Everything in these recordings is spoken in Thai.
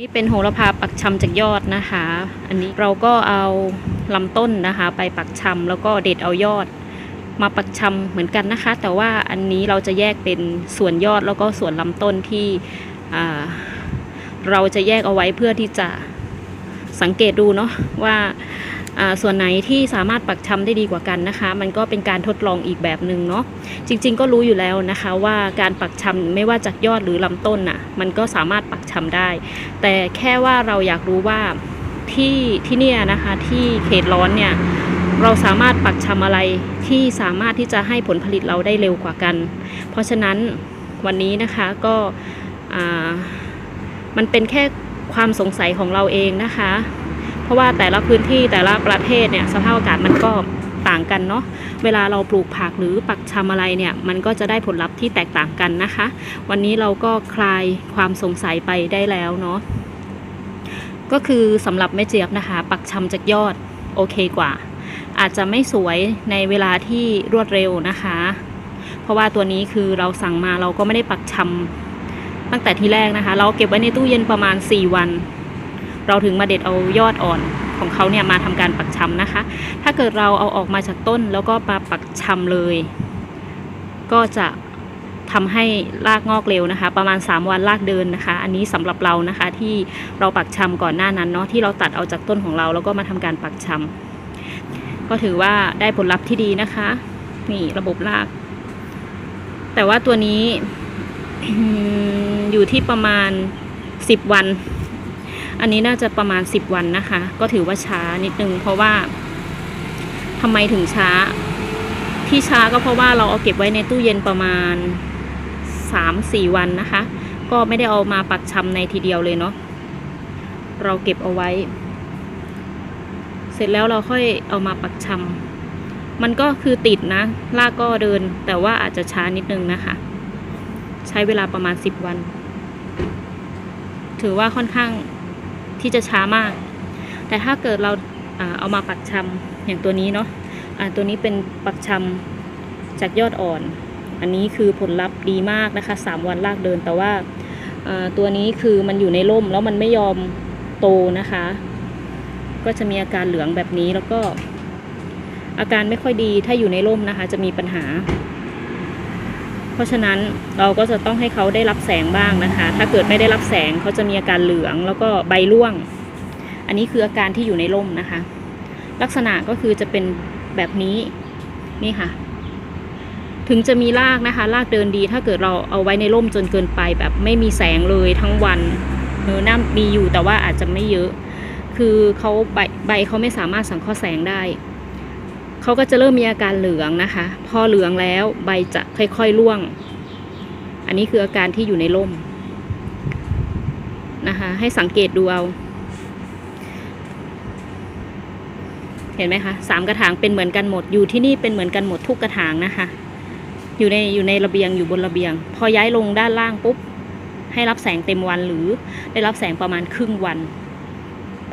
นี่เป็นโหระพาปักชำจากยอดนะคะ อันนี้เราก็เอาลำต้นนะคะ ไปปักชำแล้วก็เด็ดเอายอด มาปักชำเหมือนกันนะคะ แต่ว่าอันนี้เราจะแยกเป็นส่วนยอดแล้วก็ส่วนลำต้นที่เราจะแยกเอาไว้เพื่อที่จะสังเกตดูเนาะว่า ส่วนไหนที่สามารถปักชำได้ดีกว่ากันนะคะ มันก็เป็นการทดลองอีกแบบหนึ่งเนาะจริง ๆ ก็รู้อยู่แล้วนะคะว่าการปักชำไม่ว่าจากยอดหรือลำต้นน่ะมันก็สามารถปักชำได้ แต่แค่ว่าเราอยากรู้ว่าที่ที่เนี่ยนะคะที่เขตร้อนเนี่ยเราสามารถปักชำอะไรที่สามารถที่จะให้ผลผลิตเราได้เร็วกว่ากัน เพราะฉะนั้นวันนี้นะคะก็มันเป็นแค่ความสงสัยของเราเองนะคะ เพราะว่าแต่ละพื้นที่แต่ละประเทศเนี่ยสภาพอากาศมันก็ต่างกันเนาะเวลาเราปลูกผักหรือปักชำอะไรเนี่ยมันก็จะได้ผลลัพธ์ที่แตกต่างกันนะคะ วันนี้เราก็คลายความสงสัยไปได้แล้วเนาะก็คือสำหรับแม่เจี๊ยบนะคะ ปักชำจากยอดโอเคกว่า อาจจะไม่สวยในเวลาที่รวดเร็วนะคะ เพราะว่าตัวนี้คือเราสั่งมาเราก็ไม่ได้ปักชำตั้งแต่ที่แรกนะคะ เราเก็บไว้ในตู้เย็นประมาณ 4 วัน เราถึงมาเด็ดเอายอดอ่อนของเขาเนี่ยมาทำการปักชำนะคะ ถ้าเกิดเราเอาออกมาจากต้นแล้วก็มาปักชำเลย ก็จะทำให้รากงอกเร็วนะคะ ประมาณ 3 วันรากเดินนะคะ อันนี้สำหรับเรานะคะที่เราปักชำก่อนหน้านั้นเนาะที่เราตัดเอาจากต้นของเราแล้วก็มาทำการปักชำก็ถือว่าได้ผลลัพธ์ที่ดีนะคะ นี่ระบบราก แต่ว่าตัวนี้อยู่ที่ประมาณ 10 วัน อันนี้น่าจะประมาณ 10 วันนะคะ ก็ถือว่าช้านิดนึง เพราะว่าทำไมถึงช้า ที่ช้าก็เพราะว่าเราเอาเก็บไว้ในตู้เย็นประมาณ 3-4 วันนะคะ ก็ไม่ได้เอามาปักชำในทีเดียวเลยเนาะเราเก็บเอาไว้ เสร็จแล้วเราค่อยเอามาปักชำมันก็คือติดนะลากก็เดิน แต่ว่าอาจจะช้านิดนึงนะคะ ใช้เวลาประมาณ 10 วัน ถือว่าค่อนข้าง ที่จะช้ามาก แต่ถ้าเกิดเราเอามาปักชำอย่างตัวนี้เนาะตัวนี้เป็นปักชำจากยอดอ่อน อันนี้คือผลลัพธ์ดีมากนะคะ 3 วันลากเดินแต่ว่าตัวนี้คือมันอยู่ในร่มแล้วมันไม่ยอมโตนะคะ ก็จะมีอาการเหลืองแบบนี้แล้วก็อาการไม่ค่อยดีถ้าอยู่ในร่มนะคะ จะมีปัญหา เพราะฉะนั้นเราก็จะต้องให้เขาได้รับแสงบ้างนะคะ ถ้าเกิดไม่ได้รับแสงเขาจะมีอาการเหลืองแล้วก็ใบร่วง อันนี้คืออาการที่อยู่ในร่มนะคะ ลักษณะก็คือจะเป็นแบบนี้นี่ค่ะ ถึงจะมีรากนะคะรากเดินดี ถ้าเกิดเราเอาไว้ในร่มจนเกินไป แบบไม่มีแสงเลยทั้งวันเนื้อหน้ามีอยู่แต่ว่าอาจจะไม่เยอะ คือเขาใบใบเขาไม่สามารถสังเคราะห์แสงได้ เขาก็จะเริ่มมีอาการเหลืองนะคะ พอเหลืองแล้วใบจะค่อยๆร่วง อันนี้คืออาการที่อยู่ในร่มนะคะ ให้สังเกตดูเอา เห็นไหมคะสามกระถางเป็นเหมือนกันหมด อยู่ที่นี่เป็นเหมือนกันหมดทุกกระถางนะคะ อยู่ในอยู่ในระเบียงอยู่บนระเบียง พอย้ายลงด้านล่างปุ๊บ ให้รับแสงเต็มวันหรือได้รับแสงประมาณครึ่งวัน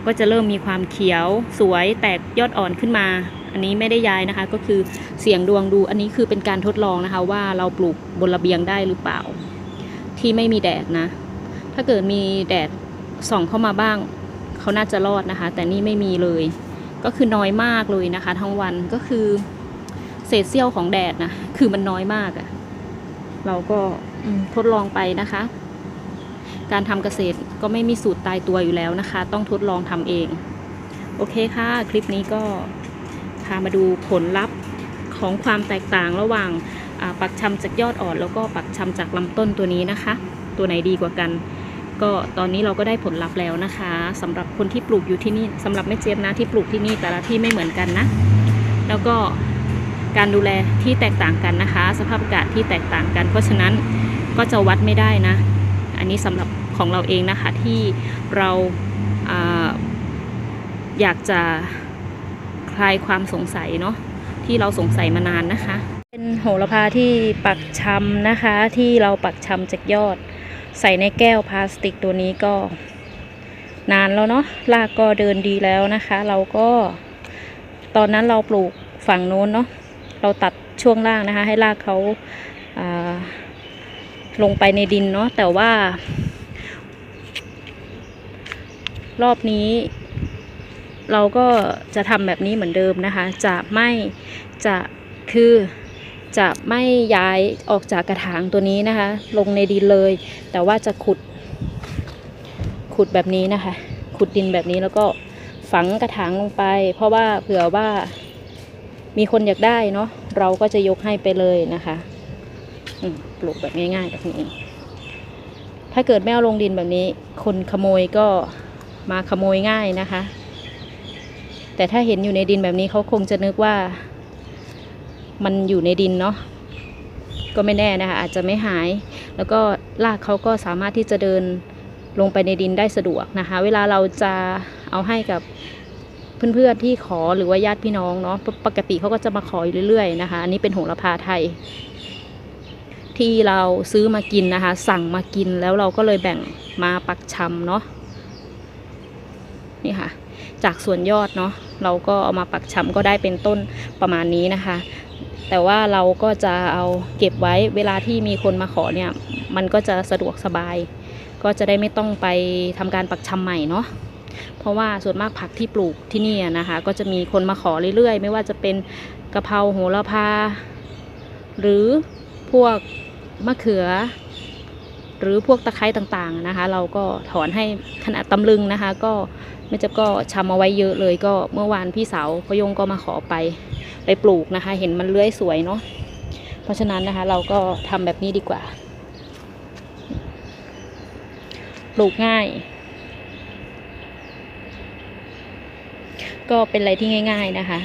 ก็จะเริ่มมีความเขียวสวยแตกยอดอ่อนขึ้นมา อันนี้ไม่ได้ย้ายนะคะ ก็คือเสียงดวงดู อันนี้คือเป็นการทดลองนะคะ ว่าเราปลูกบนระเบียงได้หรือเปล่า ที่ไม่มีแดดนะ ถ้าเกิดมีแดดส่องเข้ามาบ้าง เขาน่าจะรอดนะคะ แต่นี่ไม่มีเลย ก็คือน้อยมากเลยนะคะ ทั้งวันก็คือเศษเสี้ยวของแดดนะคือมันน้อยมากอะ่ะเราก็ทดลองไปนะคะ การทำเกษตรก็ไม่มีสูตรตายตัวอยู่แล้วนะคะ ต้องทดลองทำเอง โอเคค่ะ คลิปนี้ก็ พามาดูผลลัพธ์ของความแตกต่างระหว่างปักชำจากยอดอ่อนแล้วก็ปักชำจากลำต้นตัวนี้นะคะ ตัวไหนดีกว่ากัน ก็ตอนนี้เราก็ได้ผลลัพธ์แล้วนะคะสำหรับคนที่ปลูกอยู่ที่นี่สำหรับแม่เจี๊ยบนะที่ปลูกที่นี่แต่ละที่ไม่เหมือนกันนะ แล้วก็การดูแลที่แตกต่างกันนะคะ สภาพอากาศที่แตกต่างกัน เพราะฉะนั้นก็จะวัดไม่ได้นะ อันนี้สำหรับของเราเองนะคะที่เราอยากจะ คลายความสงสัยเนาะที่เราสงสัยมานานนะคะ เป็นโหระพาที่ปักชำนะคะ ที่เราปักชำจากยอด ใส่ในแก้วพลาสติกตัวนี้ก็ นานแล้วเนาะรากก็เดินดีแล้วนะคะ เราก็ ตอนนั้นเราปลูกฝั่งโน้นเนาะเราตัดช่วงล่างนะคะ ให้รากเขาาลงไปในดินเนาะแต่ว่ารอบนี้ เราก็จะทำแบบนี้เหมือนเดิมนะคะ จะไม่จะคือจะไม่ย้ายออกจากกระถางตัวนี้นะคะ ลงในดินเลย แต่ว่าจะขุด ขุดแบบนี้นะคะ ขุดดินแบบนี้แล้วก็ฝังกระถางลงไป เพราะว่าเผื่อว่ามีคนอยากได้เนาะเราก็จะยกให้ไปเลยนะคะปลูกแบบง่ายๆแบบนี้ ถ้าเกิดไม่เอาลงดินแบบนี้ คนขโมยก็มาขโมยง่ายนะคะ แต่ถ้าเห็นอยู่ในดินแบบนี้เขาคงจะนึกว่ามันอยู่ในดินเนาะก็ไม่แน่นะคะอาจจะไม่หาย แล้วก็รากเขาก็สามารถที่จะเดินลงไปในดินได้สะดวกนะคะ เวลาเราจะเอาให้กับเพื่อนๆที่ขอหรือว่าญาติพี่น้องเนาะปปกติเขาก็จะมาขออยู่เรื่อยๆนะคะ อันนี้เป็นโหระพาไทย ที่เราซื้อมากินนะคะ สั่งมากินแล้วเราก็เลยแบ่งมาปักชำเนาะนี่ค่ะ จากส่วนยอดเนาะเราก็เอามาปักชำก็ได้เป็นต้นประมาณนี้นะคะ แต่ว่าเราก็จะเอาเก็บไว้เวลาที่มีคนมาขอเนี่ย มันก็จะสะดวกสบาย ก็จะได้ไม่ต้องไปทำการปักชำใหม่เนาะเพราะว่าส่วนมากผักที่ปลูกที่นี่นะคะ ก็จะมีคนมาขอเรื่อยๆ ไม่ว่าจะเป็นกะเพราโหระพา หรือพวกมะเขือ หรือพวกตะไคร้ต่างๆนะคะ เราก็ถอนให้ขนาดตำลึงนะคะ ก็ไม่จะก็ชำเอาไว้เยอะเลยก็เมื่อวานพี่สาวพยงก็มาขอไปไปปลูกนะคะ เห็นมันเลื้อยสวยเนาะเพราะฉะนั้นนะคะ เราก็ทำแบบนี้ดีกว่า ปลูกง่าย ก็เป็นอะไรที่ง่าย ๆนะคะ